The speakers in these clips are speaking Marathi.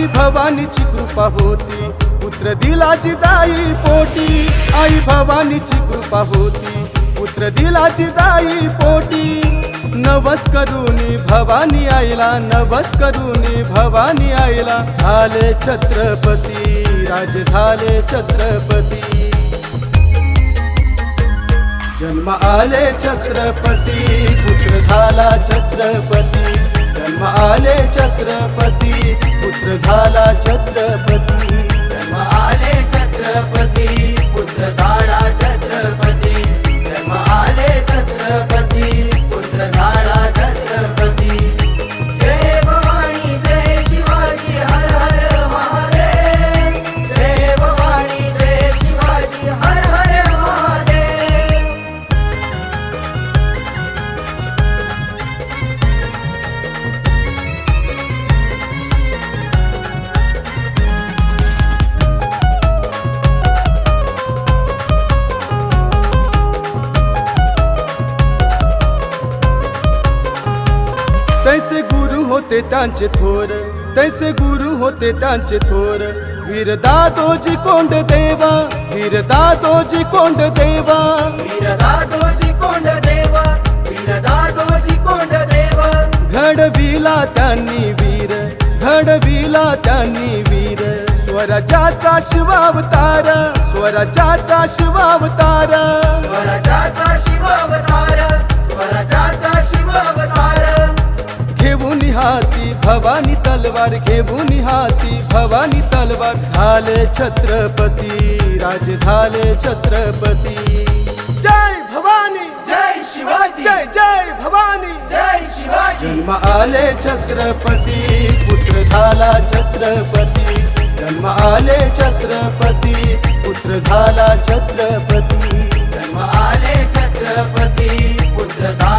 आई भवानीची कृपा होती. पुत्र दिलाची जाई पोटी. आई भवानीची कृपा होती. पुत्र दिलाची जाई पोटी. नवस करुनी भवानी आईला नवस करुनी भवानी आईला. झाले छत्रपती राजे झाले छत्रपती. जन्म आले छत्रपती पुत्र झाला छत्रपती. जन्म आले छत्रपती पुत्र झाला छत्रपती. तैसे गुरु होते त्यांचे थोर तैसे गुरु होते त्यांचे थोर। वीर दादोजी कोंड देवा वीर दादोजी कोंड देवा। वीर दादोजी कोंड देवा वीर दादोजी कोंड देवा। घडविला त्यांनी वीर घडविला त्यांनी वीर। स्वराज्याचा शिवावतार स्वराज्याचा शिवावतार। स्वराज्याचा शिवावतार तलवार घेऊन हाती भवानी तलवार. झाले छत्रपती राजे झाले छत्रपती. जय भवानी! जय शिवाजी! जय जय भवानी! जय शिवाजी! जन्म आले छत्रपती पुत्र झाला छत्रपती. जन्म आले छत्रपती पुत्र झाला छत्रपती. जन्म आले छत्रपती पुत्र झाला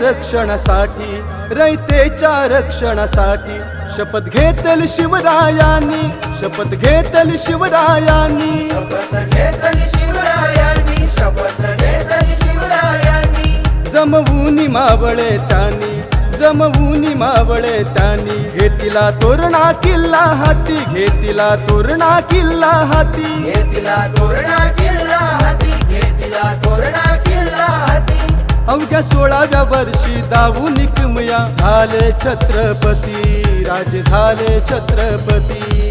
रक्षणासाठी रयतेच्या रक्षणासाठी. शपथ घेतल शिवरायांनी शपथ घेतल शिवरायांनी. शपथ घेतली शिवरायांनी शपथ घेतली शिवरायांनी. जमवूनी मावळे तानी जमवूनी मावळे तानी घेतिला तोरणा किल्ला हाती घेतिला तोरणा किल्ला हाती. घेतला तोरणा किल्ला हाती घेतला तोरणा अवघ्या सोळाव्या वर्षी दावून किमया झाले छत्रपती राजे झाले छत्रपती.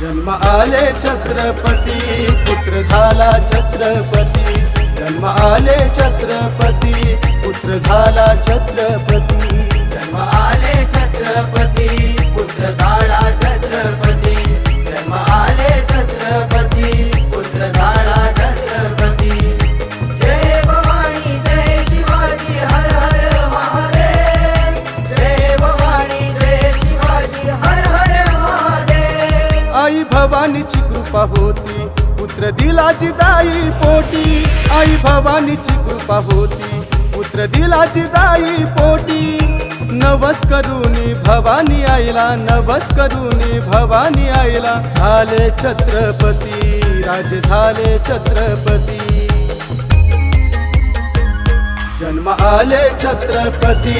जन्म आले छत्रपती पुत्र झाला छत्रपती. जन्म आले छत्रपती पुत्र झाला छत्रपती. जन्म आले छत्रपती पुत्र झाला छत्रपती. भवानीची कृपा होती. पुत्र दिलाची जाई पोटी. आई भवानीची कृपा होती. पुत्र दिलाची जाई पोटी. नवस करुनी भवानी आईला नवस करुनी भवानी आईला. झाले छत्रपती राजे झाले छत्रपती. जन्म आले छत्रपती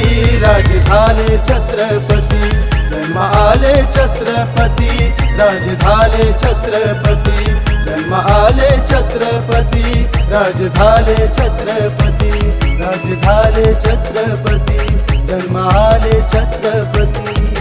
राज झाले छत्रपती. जन्म आले छत्रपती राज झाले छत्रपती. जन्म आले छत्रपती राज झाले छत्रपती. राज झाले छत्रपती जन्म आले छत्रपती.